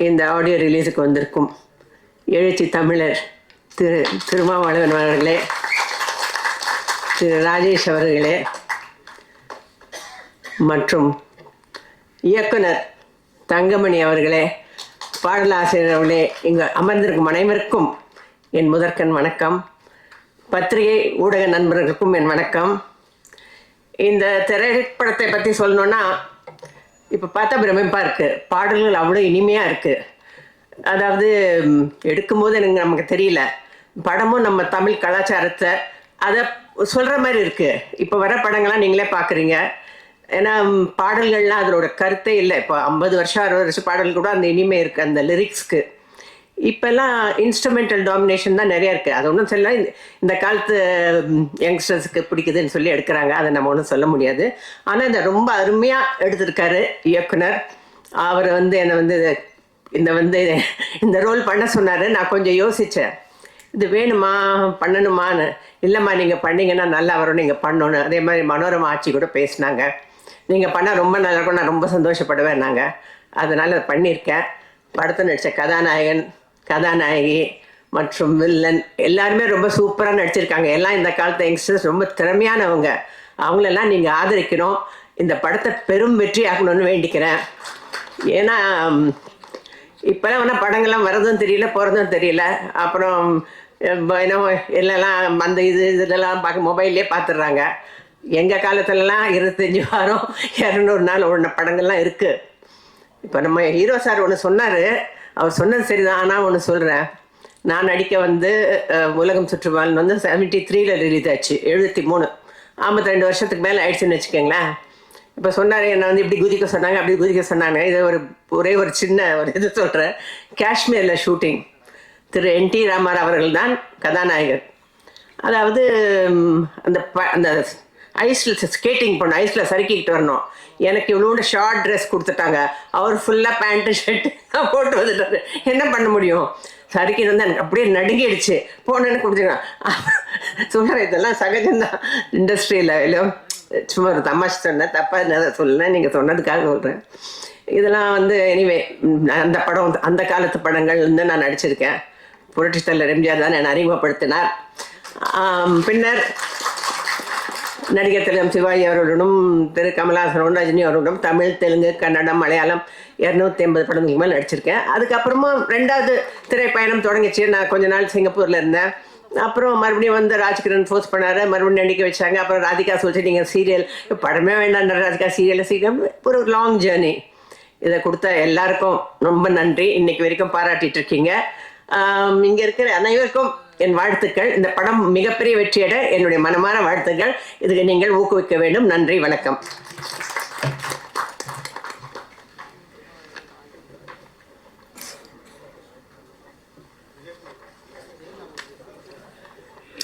இந்த ஆடியோ ரிலீஸுக்கு வந்திருக்கும் எழுச்சி தமிழர் திரு திருமாவளவன் அவர்களே திரு ராஜேஷ் அவர்களே மற்றும் இயக்குனர் தங்கமணி அவர்களே பாடலாசிரியர் அவர்களே இங்கு அமர்ந்திருக்கும் அனைவருக்கும் என் முதற்கண் வணக்கம். பத்திரிகை ஊடக நண்பர்களுக்கும் என் வணக்கம். இந்த திரைப்படத்தை பற்றி சொல்லணுன்னா இப்போ பார்த்தா பிரமிப்பாக இருக்குது பாடல்கள் அவ்வளோ இனிமையாக இருக்குது அதாவது எடுக்கும்போது எனக்கு நமக்கு தெரியல. படமும் நம்ம தமிழ் கலாச்சாரத்தை அதை சொல்கிற மாதிரி இருக்குது இப்போ வர படங்கள்லாம் நீங்களே பார்க்குறீங்க ஏன்னா பாடல்கள்லாம் அதோட கருத்தே இல்லை. இப்போ ஐம்பது வருஷம் அறுபது வருஷம் பாடல் கூட அந்த இனிமை இருக்குது அந்த லிரிக்ஸ்க்கு இப்போல்லாம் இன்ஸ்ட்ருமெண்டல் டாமினேஷன் தான் நிறையா இருக்குது அது ஒன்றும் சொல்ல இந்த- இந்த காலத்து யங்ஸ்டர்ஸுக்கு பிடிக்குதுன்னு சொல்லி எடுக்கிறாங்க. அதை நம்ம ஒன்றும் சொல்ல முடியாது. ஆனால் இதை ரொம்ப அருமையாக எடுத்திருக்காரு இயக்குனர். அவர் வந்து என்னை வந்து இந்த வந்து இந்த ரோல் பண்ண சொன்னார். நான் கொஞ்சம் யோசித்தேன் இது வேணுமா? பண்ணணுமான்னு. இல்லைம்மா நீங்கள் பண்ணீங்கன்னா நல்லா வரும். நீங்கள் பண்ணணும். அதே மாதிரி மனோரமா ஆட்சி கூட பேசினாங்க. நீங்கள் பண்ணால் ரொம்ப நல்லா இருக்கும். நான் ரொம்ப சந்தோஷப்படுவேன் நாங்கள் அதனால் அதை பண்ணியிருக்கேன். படத்தில் நடித்த கதாநாயகன் கதாநாயகி மற்றும் வில்லன் எல்லாருமே ரொம்ப சூப்பராக நடிச்சிருக்காங்க. எல்லாம் இந்த காலத்து யங்ஸ்டர்ஸ் ரொம்ப திறமையானவங்க. அவங்களெல்லாம் நீங்கள் ஆதரிக்கணும். இந்த படத்தை பெரும் வெற்றி ஆகணும்னு வேண்டிக்கிறேன். ஏன்னா இப்போலாம் இப்போல்லாம் வேணால் படங்கள்லாம் வரதும் தெரியல போகிறதும் தெரியல. அப்புறம் என்னவோ எல்லாம் அந்த இது இதெல்லாம் பார்க்க மொபைல்லே பார்த்துடுறாங்க எங்கள் காலத்துலலாம் இருபத்தஞ்சி வாரம் இரநூறு நாள் ஒன்று படங்கள்லாம் இருக்குது இப்போ நம்ம ஹீரோ சார் ஒன்று சொன்னார். அவர் சொன்னது சரிதான். ஆனால் ஒன்று சொல்கிறேன் நான் நடிக்க வந்து உலகம் சுற்றுவாள்னு வந்து செவன்ட்டி த்ரீல ரிலீஸ் ஆச்சு. எழுபத்தி மூணு. ஐம்பத்தி ரெண்டு வருஷத்துக்கு மேலே ஆயிடுச்சுன்னு வச்சுக்கோங்களேன். இப்போ சொன்னார் என்னை வந்து இப்படி குதிக்க சொன்னாங்க அப்படி குதிக்க சொன்னாங்க. இது ஒரு ஒரே ஒரு சின்ன ஒரு இது சொல்கிறேன் காஷ்மீரில் ஷூட்டிங் திரு என் டி ராமர் அவர்கள் தான் கதாநாயகர். அதாவது அந்த ப அந்த ஐஸில் ஸ்கேட்டிங் பண்ண ஐஸில் சறுக்கிக்கிட்டு வரணும். எனக்கு இவ்வளோண்டு ஷார்ட் ட்ரெஸ் கொடுத்துட்டாங்க. அவர் ஃபுல்லாக பேண்ட்டு ஷர்ட்டு போட்டு வந்துட்டாரு. என்ன பண்ண முடியும்? சறுக்கிட்டு வந்து எனக்கு அப்படியே நடுங்கிடுச்சு. போனேன்னு கொடுத்துருக்கேன் சொல்கிறேன் இதெல்லாம் சகஜம்தான். இண்டஸ்ட்ரியில் இல்லை சும்மா ஒரு தமாஷ் சொன்னேன். தப்பாக என்ன சொல்லலை. நீங்கள் சொன்னதுக்காக சொல்கிறேன் இதெல்லாம் வந்து எனிவே அந்த படம் அந்த காலத்து படங்கள் வந்து நான் நடிச்சிருக்கேன். புரட்சித்தலைவர் எம்ஜிஆர் தான் என்னை அறிமுகப்படுத்தினார். பின்னர் நடிகர் திலகம் சிவாஜி அவர்களுடனும் திரு கமலஹாசனுடன் ரஜினி அவர்களுடன் தமிழ் தெலுங்கு கன்னடம் மலையாளம் இரநூத்தி ஐம்பது படங்களுக்கு மேலே நடிச்சிருக்கேன். அதுக்கப்புறமா ரெண்டாவது திரைப்பயணம் தொடங்கிச்சு. நான் கொஞ்ச நாள் சிங்கப்பூரில் இருந்தேன். அப்புறம் மறுபடியும் வந்து ராஜ்கிரண் ஃபோர்ஸ் பண்ணார். மறுபடியும் நடிக்க வச்சாங்க. அப்புறம் ராதிகா சொல்லிச்சு நீங்கள் சீரியல் படமே வேண்டாம் ராதிகா. சீரியலில் சீக்கிரம் ஒரு லாங் ஜேர்னி இதை கொடுத்த எல்லாருக்கும் ரொம்ப நன்றி. இன்னைக்கு வரைக்கும் பாராட்டிட்டு இருக்கீங்க. இங்கே இருக்கிற அனைவருக்கும் என் வாழ்த்துக்கள். இந்த படம் மிகப்பெரிய வெற்றியிட என்னுடைய மனமான வாழ்த்துக்கள். இதுக்கு நீங்கள் ஊக்குவிக்க வேண்டும். நன்றி வணக்கம்.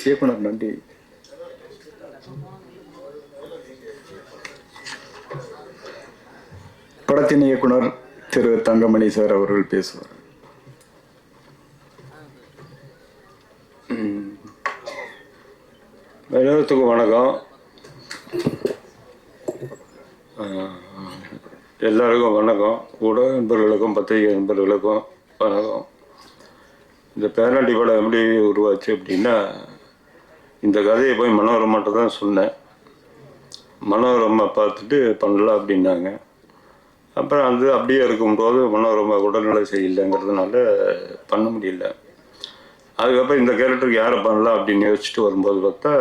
இயக்குனர் நன்றி. படத்தின் இயக்குனர் திரு தங்கமணி சார் அவர்கள் பேசுவார். எல்லோருத்துக்கும் வணக்கம். எல்லாருக்கும் வணக்கம். ஊடக நண்பர்களுக்கும் பத்திரிகை நண்பர்களுக்கும் வணக்கம். இந்த பேரண்டி படம் எப்படி உருவாச்சு அப்படின்னா இந்த கதையை போய் மனோரமாட்ட தான் சொன்னேன். மனோரமா பார்த்துட்டு பண்ணலாம் அப்படின்னாங்க. அப்புறம் அது அப்படியே இருக்கும்போது மனோரமா உடல்நிலை சரியில்லைங்கிறதுனால பண்ண முடியல. அதுக்கப்புறம் இந்த கேரக்டருக்கு யாரை பண்ணலாம் அப்படின்னு யோசிச்சுட்டு வரும்போது பார்த்தா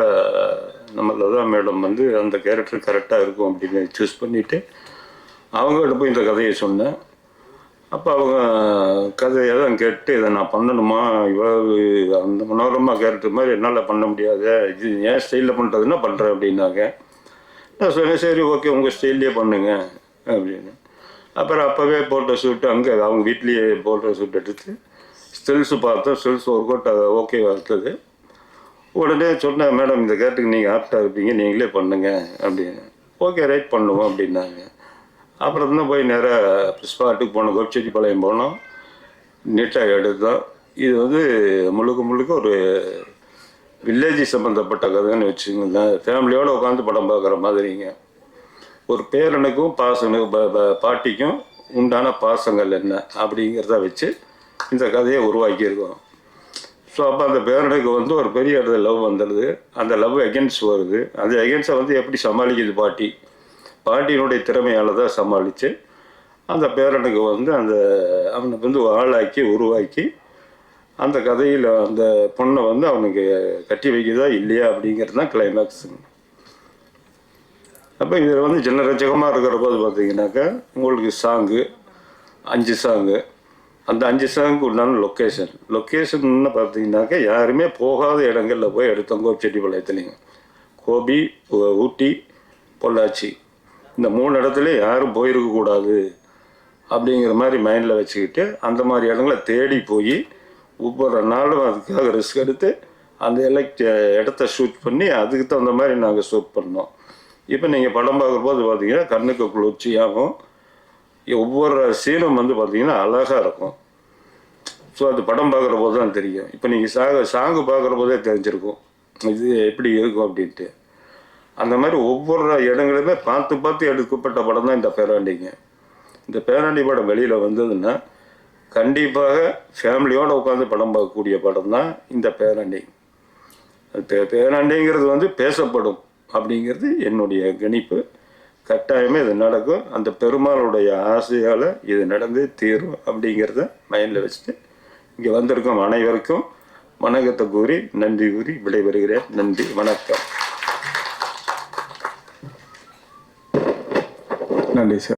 நம்ம லதா மேடம் வந்து அந்த கேரக்டர் கரெக்டாக இருக்கும் அப்படின்னு சூஸ் பண்ணிவிட்டு அவங்ககிட்ட போய் இந்த கதையை சொன்னேன். அப்போ அவங்க கதையை தான் கேட்டு இதை நான் பண்ணணுமா? இவ்வளவு அந்த மனோரமா கேரக்டர் மாதிரி என்னால் பண்ண முடியாது. இது ஏன் ஸ்டைலில் பண்ணுறதுன்னா பண்ணுறேன் அப்படின்னாங்க. நான் சொன்னேன் சரி ஓகே உங்கள் ஸ்டைல்லையே பண்ணுங்க அப்படின்னு. அப்புறம் அப்போவே போட்டோ ஷூட்டு அங்கே அவங்க வீட்லேயே போட்டோ ஷூட் எடுத்து ஸ்டில்ஸ் பார்த்தோம் ஸ்டில்ஸ் ஒர்க் அவுட் ஓகே வளர்த்தது உடனே சொன்னேன் மேடம் இந்த கேட்டுக்கு நீங்கள் ஆப்டாக இருப்பீங்க நீங்களே பண்ணுங்க அப்படின்னு. ஓகே ரைட் பண்ணுவோம் அப்படின்னாங்க. அப்புறம் தான் போய் நேராக ஸ்பாட்டுக்கு போனோம் கோபிச்செட்டிப்பாளையம் போனோம். நீட்டாக எடுத்தோம். இது வந்து முழுக்க முழுக்க ஒரு வில்லேஜ் சம்மந்தப்பட்ட கதைன்னு வச்சுங்களேன் ஃபேமிலியோடு உட்காந்து படம் பார்க்குற மாதிரிங்க. ஒரு பேரனுக்கும் பாசனுக்கும் ப- ப- பாட்டிக்கும் உண்டான பாசங்கள் என்ன அப்படிங்கிறத வச்சு இந்த கதையை உருவாக்கியிருக்கோம் ஸோ அப்போ அந்த பேரனுக்கு வந்து ஒரு பெரிய இடத்துல லவ் வந்துடுது. அந்த லவ் எகென்ஸ்ட் வருது. அந்த எகென்ஸ்டை வந்து எப்படி சமாளிக்குது பாட்டி? பாட்டியினுடைய திறமையால் தான் சமாளித்து அந்த பேரனுக்கு வந்து அந்த அவனை வந்து ஆளாக்கி உருவாக்கி அந்த கதையில் அந்த பொண்ணை வந்து அவனுக்கு கட்டி வைக்குதா இல்லையா அப்படிங்கிறது தான் கிளைமேக்ஸுங்க அப்போ இதில் வந்து ஜனரஞ்சகமாக இருக்கிற போது பார்த்தீங்கன்னாக்கா உங்களுக்கு சாங்கு அஞ்சு சாங்கு அந்த அஞ்சு சாங்குக்கு உண்டான லொக்கேஷன் லொக்கேஷன்னு பார்த்தீங்கன்னாக்கா யாருமே போகாத இடங்களில் போய் எடுத்தோம் கோபிச்செட்டிப்பாளையத்துலேங்க கோபி ஊட்டி பொள்ளாச்சி. இந்த மூணு இடத்துல யாரும் போயிருக்கக்கூடாது அப்படிங்கிற மாதிரி மைண்டில் வச்சுக்கிட்டு அந்த மாதிரி இடங்களை தேடி போய் ஒவ்வொரு நாளும் அதுக்காக ரிஸ்க் எடுத்து அந்த எலக்ட் இடத்த ஷூட் பண்ணி அதுக்கு தகுந்த மாதிரி நாங்கள் ஷூட் பண்ணோம். இப்போ நீங்கள் படம் பார்க்கும்போது பார்த்தீங்கன்னா கண்ணுக்கு குளிர்ச்சியாகும் ஒவ்வொரு சீனும் வந்து பார்த்தீங்கன்னா அழகாக இருக்கும். ஸோ அது படம் பார்க்குற போது தான் தெரியும். இப்போ நீங்கள் சாங்க சாங்கு பார்க்குற போதே தெரிஞ்சிருக்கும். இது எப்படி இருக்கும் அப்படின்ட்டு. அந்த மாதிரி ஒவ்வொரு இடங்களுமே பார்த்து பார்த்து எடுக்கப்பட்ட படம் தான் இந்த பேராண்டிங்க. இந்த பேராண்டி படம் வெளியில் வந்ததுன்னா கண்டிப்பாக ஃபேமிலியோடு உட்காந்து படம் பார்க்கக்கூடிய படம் தான் இந்த பேராண்டி. அது பே பேராண்டிங்கிறது வந்து பேசப்படும் அப்படிங்கிறது என்னுடைய கணிப்பு. கட்டாயமே இது நடக்கும். அந்த பெருமாளுடைய ஆசையால் இது நடந்து தீரும் அப்படிங்கிறத மைண்டில் வச்சுட்டு இங்கே வந்திருக்கோம் அனைவருக்கும் வணக்கத்தை கூறி நன்றி கூறி விடைபெறுகிறேன். நன்றி வணக்கம். நன்றி சார்.